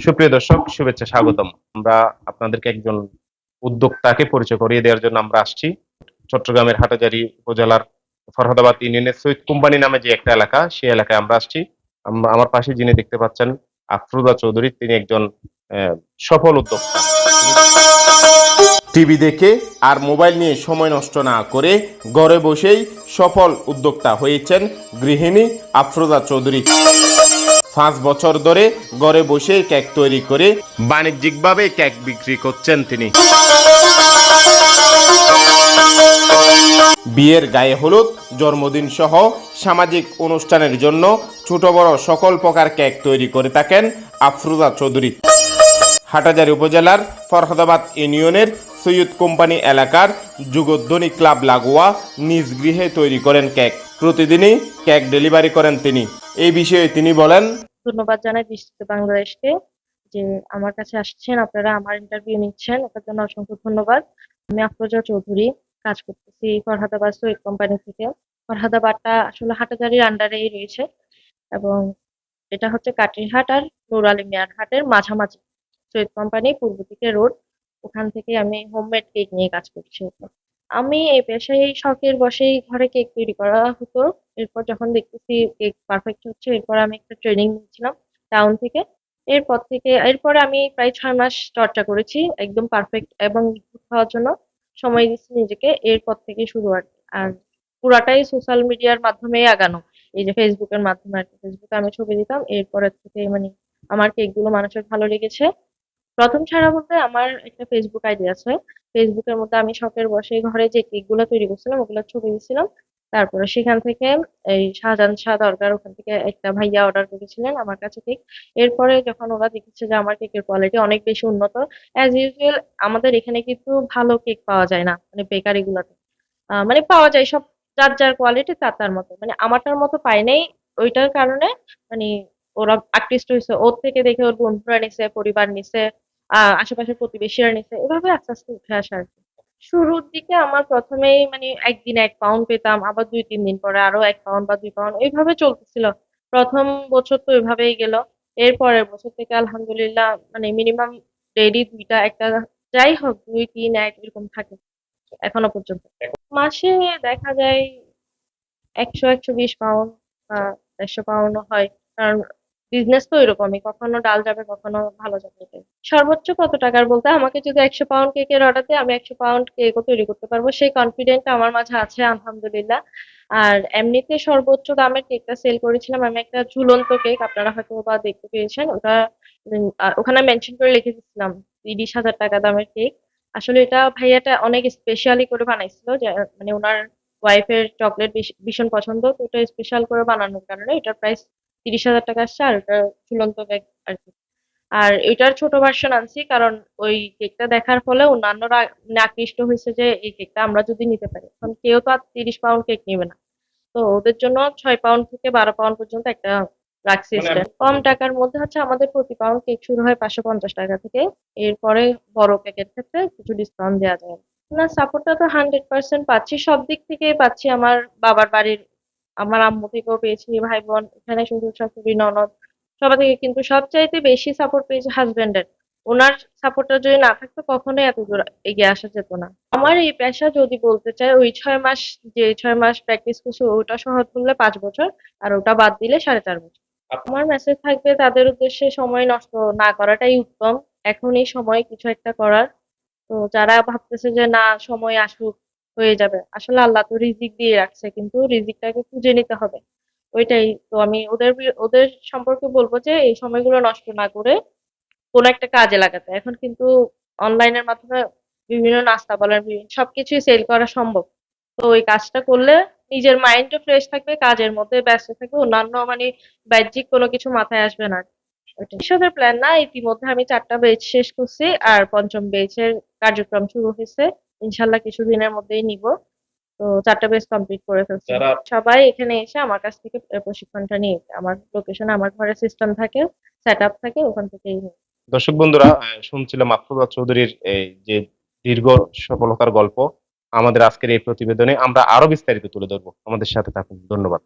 সুপ্রিয় দর্শক, শুভেচ্ছা, স্বাগতম। আমরা আপনাদেরকে একজন উদ্যোক্তাকে পরিচয় করিয়ে দেওয়ার জন্য আমরা আসছি। চট্টগ্রামের হাটাজারি উপজেলার ফরহাদাবাদ ইউনিয়নের সৈয়দ কোম্পানি নামে যে একটা এলাকা সেই এলাকায় আমরা আসছি। আম- আমার পাশে যিনি দেখতে পাচ্ছেন, আফরুদা চৌধুরী, তিনি একজন সফল উদ্যোক্তা। টিভি দেখে আর মোবাইল নিয়ে সময় নষ্ট না করে ঘরে বসেই সফল উদ্যোক্তা হয়েছেন গৃহিণী আফরোজা চৌধুরী। পাঁচ বছর ধরে ঘরে বসে কেক তৈরি করে বাণিজ্যিকভাবে কেক বিক্রি করছেন তিনি। বিয়ের গায়ে হলুদ, জন্মদিন সহ সামাজিক অনুষ্ঠানের জন্য ছোট বড় সকল প্রকার কেক তৈরি করে থাকেন আফরুজা চৌধুরী। হাটাজারি উপজেলার ফরহাদাবাদ ইউনিয়নের সৈয়দ কোম্পানি এলাকার যুগধ্বনি ক্লাব লাগোয়া নিজ গৃহে তৈরি করেন কেক। প্রতিদিনই কেক ডেলিভারি করেন তিনি। এই বিষয়ে তিনি বলেন, ধন্যবাদ জানাই দৃষ্টিতে বাংলাদেশকে যে আমার কাছে আসছেন, আপনারা আমার ইন্টারভিউ নিচ্ছেন, এটার জন্য অসংখ্য ধন্যবাদ। আমি আফরোজা চৌধুরী কাজ করতেছি ফরহাদাবাদ সৈয়দ কোম্পানি থেকে। ফরহাদাবাদটা আসলে হাটাজারির আন্ডারেই রয়েছে এবং এটা হচ্ছে কাটিরহাট আর নুর আলী মিয়ার হাটের মাঝামাঝি। সৈয়দ কোম্পানি পূর্ব দিকে রোড, ওখান থেকে আমি হোমমেড কেক নিয়ে কাজ করছি। আমি এই পেশায় শখের বশেই ঘরে কেক তৈরি করা হতো। এরপর যখন দেখতেছি কেক পারফেক্ট হচ্ছে, এরপর আমি একটা ট্রেনিং নিয়েছিলাম টাউন থেকে। এরপর থেকে, এরপরে আমি প্রায় ছয় মাস চর্চা করেছি একদম পারফেক্ট এবং নিখুঁত হওয়ার জন্য সময় দিচ্ছি নিজেকে। এরপর থেকে শুরু আর। আর পুরাটাই সোশ্যাল মিডিয়ার মাধ্যমেই আগানো। এই যে ফেসবুকের মাধ্যমে আর কি। ফেসবুকে আমি ছবি দিতাম এরপরের থেকে মানে আমার কেকগুলো মানুষের ভালো লেগেছে। প্রথম ছাড়া বলতে আমার একটা ফেসবুক আইডি আছে। ফেসবুকের মধ্যে আমি শখের বসে ঘরে যে কেকগুলো তৈরি করছিলাম ওগুলো ছবি দিয়েছিলাম তারপরে সেখান থেকে এই শাহজাহান শাহ দরগার ওখান থেকে একটা ভাইয়া অর্ডার করেছিলেন আমার কাছে কেক এরপরে যখন ওরা দেখেছে যে আমার কেকের কোয়ালিটি অনেক বেশি উন্নত অ্যাজ ইউজুয়াল আমাদের এখানে কিন্তু ভালো কেক পাওয়া যায় না মানে বেকারি গুলাতে। মানে পাওয়া যায় সব, যার যার কোয়ালিটি তার তার মতো। মানে আমারটার মতো পাই নাই ওইটার কারণে মানে ওরা আকৃষ্ট হয়েছে, ওর থেকে দেখে ওর বন্ধুরা নিছে, পরিবার নিছে। আশেপাশের প্রতিবেশীরা নিছে, এভাবে আস্তে আস্তে উঠে আসা আর কি। শুরুর দিকে আমার প্রথমেই মানে একদিন এক পাউন্ড পেতাম, আবার দুই, তিন দিন পরে আরও এক পাউন্ড বা দুই পাউন্ড এইভাবে চলতেছিল। প্রথম বছর তো এভাবেই গেল এর পরের বছর থেকে আলহামদুলিল্লাহ মানে মিনিমাম ডেইলি দুইটা, একটা যাই হোক, দুই, তিন, এক, এরকম থাকে এখনও পর্যন্ত। মাসে দেখা যায় একশো একশো বিশ পাউন্ড বা দেড়শো পাউন্ডও হয়, কারণ বিজনেস তো এরকমই, কখনো ডাল যাবে, কখনো ভালো যাবে। সর্বোচ্চ কত টাকার বলতে? আমাকে যদি একশো পাউন্ড কেকের অর্ডার দেয়, আমি একশো পাউন্ড কেকও তৈরি করতে পারব। সেই কনফিডেন্ট আমার মাঝে আছে, আলহামদুলিল্লাহ। আর এমনিতে সর্বোচ্চ দামের কেকটা সেল করেছিলাম আমি একটা ঝুলন্ত কেক আপনারা হয়তো বা দেখতে পেয়েছেন। ওটা ওখানে মেনশন করে লিখে দিচ্ছিলাম তিরিশ হাজার টাকা দামের কেক আসলে এটা ভাইয়াটা অনেক স্পেশালি করে বানাইছিল মানে ওনার ওয়াইফের চকলেট ভীষণ পছন্দ, তো ওটা স্পেশাল করে বানানোর কারণে এটার প্রাইস তিরিশ হাজার টাকা আসছে, আর ওটা ঝুলন্ত কেক আর কি। আর এটার ছোট ভার্সন আনছি কারণ ওই কেকটা দেখার ফলে অন্যান্যরা আকৃষ্ট হয়েছে যে এই কেকটা আমরা যদি নিতে পারি। এখন কেউ তো আর তিরিশ পাউন্ড কেক নেবে না। তো ওদের জন্য ছয় পাউন্ড থেকে বারো পাউন্ড পর্যন্ত একটা রাখছি মানে কম টাকার মধ্যে হচ্ছে আমাদের প্রতি পাউন্ড কেক শুরু হয় পাঁচশো পঞ্চাশ টাকা থেকে। এরপরে বড় কেকের ক্ষেত্রে কিছু ডিসকাউন্ট দেওয়া যায়। না সাপোর্টটা তো হান্ড্রেড পার্সেন্ট পাচ্ছি। সব দিক থেকে পাচ্ছি। আমার বাবার বাড়ির আমার আম্মু থেকেও পেয়েছি। ভাই বোন এখানে শ্বশুর শাশুড়ি ননদ সবার থেকে কিন্তু সবচাইতে বেশি সাপোর্ট পেয়েছি হাজবেন্ডের ওনার সাপোর্টটা যদি না থাকতো কখনোই এত দূর এগিয়ে আসা যেত না। আমার এই পেশা যদি বলতে চাই, ওই ছয় মাস, যে ছয় মাস প্র্যাকটিস করছি, ওটা সহজ করলে পাঁচ বছর, আর ওটা বাদ দিলে সাড়ে চার বছর। আমার মেসেজ থাকবে তাদের উদ্দেশ্যে সময় নষ্ট না করাটাই উত্তম। এখনই সময় কিছু একটা করার। তো যারা ভাবতেছে যে না, সময় আসুক, হয়ে যাবে। আসলে আল্লাহ তো রিজিক দিয়ে রাখছে, কিন্তু রিজিকটাকে খুঁজে নিতে হবে। ওইটাই। তো আমি ওদের ওদের সম্পর্কে বলব যে, এই সময়গুলো নষ্ট না করে কোনো একটা কাজে লাগাতে। এখন কিন্তু অনলাইনের মাধ্যমে বিভিন্ন নাস্তা বলেন সবকিছুই সেল করা সম্ভব। তো ওই কাজটা করলে নিজের মাইন্ডও ফ্রেশ থাকবে, কাজের মধ্যে ব্যস্ত থাকবে, অন্যান্য মানে বাহ্যিক কোনো কিছু মাথায় আসবে না। ভবিষ্যতের প্ল্যান না, ইতিমধ্যে আমি চারটা বেচ শেষ করছি, আর পঞ্চম বেচের কার্যক্রম শুরু হয়েছে। ইনশাল্লাহ কিছুদিনের মধ্যেই নিব। তো চারটা বেস কমপ্লিট করে ফেলছি। সবাই এখানে এসে আমার কাছ থেকে প্রশিক্ষণটা নিয়ে আমার লোকেশনে আমার ঘরে সিস্টেম থাকে সেট আপ থাকে ওখান থেকেই। দর্শক বন্ধুরা শুনছিলাম আফরোজা চৌধুরীর এই যে দীর্ঘ সফলতার গল্প আমাদের আজকের এই প্রতিবেদনে আমরা আরও বিস্তারিত তুলে ধরবো। আমাদের সাথে থাকুন ধন্যবাদ।